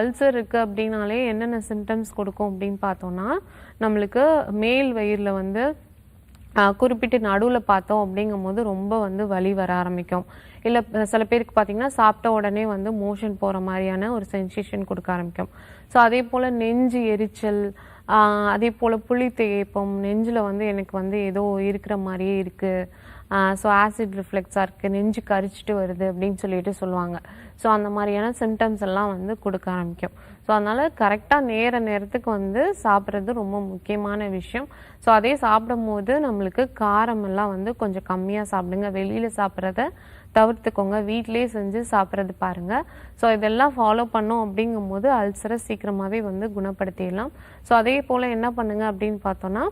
Ulcer இருக்குது அப்படின்னாலே என்னென்ன சிம்டம்ஸ் கொடுக்கும் அப்படின்னு பார்த்தோன்னா நம்மளுக்கு மேல் வயிறில் வந்து குறிப்பிட்டு நடுவில் பார்த்தோம் அப்படிங்கும்போது ரொம்ப வந்து வலி வர ஆரம்பிக்கும். இல்லை சில பேருக்கு பார்த்தீங்கன்னா சாப்பிட்ட உடனே வந்து மோஷன் போகிற மாதிரியான ஒரு சென்சேஷன் கொடுக்க ஆரம்பிக்கும். ஸோ அதே போல் நெஞ்சு எரிச்சல் அதே போல் புளி தேய்ப்பம் நெஞ்சில் வந்து எனக்கு வந்து ஏதோ இருக்கிற மாதிரியே இருக்குது ஸோ ஆசிட் ரிஃப்ளெக்ஸாக இருக்குது நெஞ்சு கரிச்சிட்டு வருது அப்படின்னு சொல்லிட்டு சொல்லுவாங்க. ஸோ அந்த மாதிரியான சிம்டம்ஸ் எல்லாம் வந்து கொடுக்க ஆரம்பிக்கும். ஸோ அதனால் கரெக்டாக நேர நேரத்துக்கு வந்து சாப்பிட்றது ரொம்ப முக்கியமான விஷயம். ஸோ அதே சாப்பிடும் போது நம்மளுக்கு காரமெல்லாம் வந்து கொஞ்சம் கம்மியாக சாப்பிடுங்க. வெளியில் சாப்பிட்றத தவிர்த்துக்கோங்க. வீட்டிலேயே செஞ்சு சாப்பிட்றது பாருங்க. ஸோ இதெல்லாம் ஃபாலோ பண்ணோம் அப்படிங்கும்போது அல்சரை சீக்கிரமாகவே வந்து குணப்படுத்திடலாம். ஸோ அதே போல் என்ன பண்ணுங்க அப்படின்னு பார்த்தோன்னா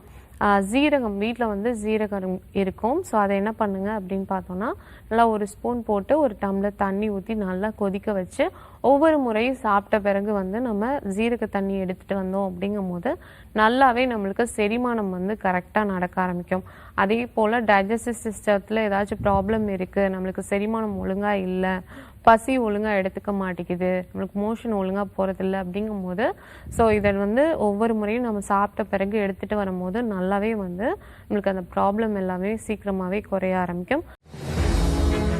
ஜீரகம் வீட்டில் வந்து ஜீரகம் இருக்கும். ஸோ அதை என்ன பண்ணுங்க அப்படின்னு பார்த்தோன்னா நல்லா ஒரு ஸ்பூன் போட்டு ஒரு டம்ளர் தண்ணி ஊற்றி நல்லா கொதிக்க வச்சு ஒவ்வொரு முறையும் சாப்பிட்ட பிறகு வந்து நம்ம ஜீரக தண்ணி எடுத்துகிட்டு வந்தோம் அப்படிங்கும்போது நல்லாவே நம்மளுக்கு செரிமானம் வந்து கரெக்டாக நடக்க ஆரம்பிக்கும். அதே போல் டைஜஸ்டிவ் சிஸ்டத்தில் ஏதாச்சும் ப்ராப்ளம் இருக்குது நம்மளுக்கு செரிமானம் ஒழுங்காக இல்லை பசி ஒழுங்காக எடுத்துக்க மாட்டேங்குது நம்மளுக்கு மோஷன் ஒழுங்காக போகிறதில்ல அப்படிங்கும்போது ஸோ இதை வந்து ஒவ்வொரு முறையும் நம்ம சாப்பிட்ட பிறகு எடுத்துகிட்டு வரும்போது நல்லாவே வந்து நம்மளுக்கு அந்த ப்ராப்ளம் எல்லாமே சீக்கிரமாகவே குறைய ஆரம்பிக்கும்.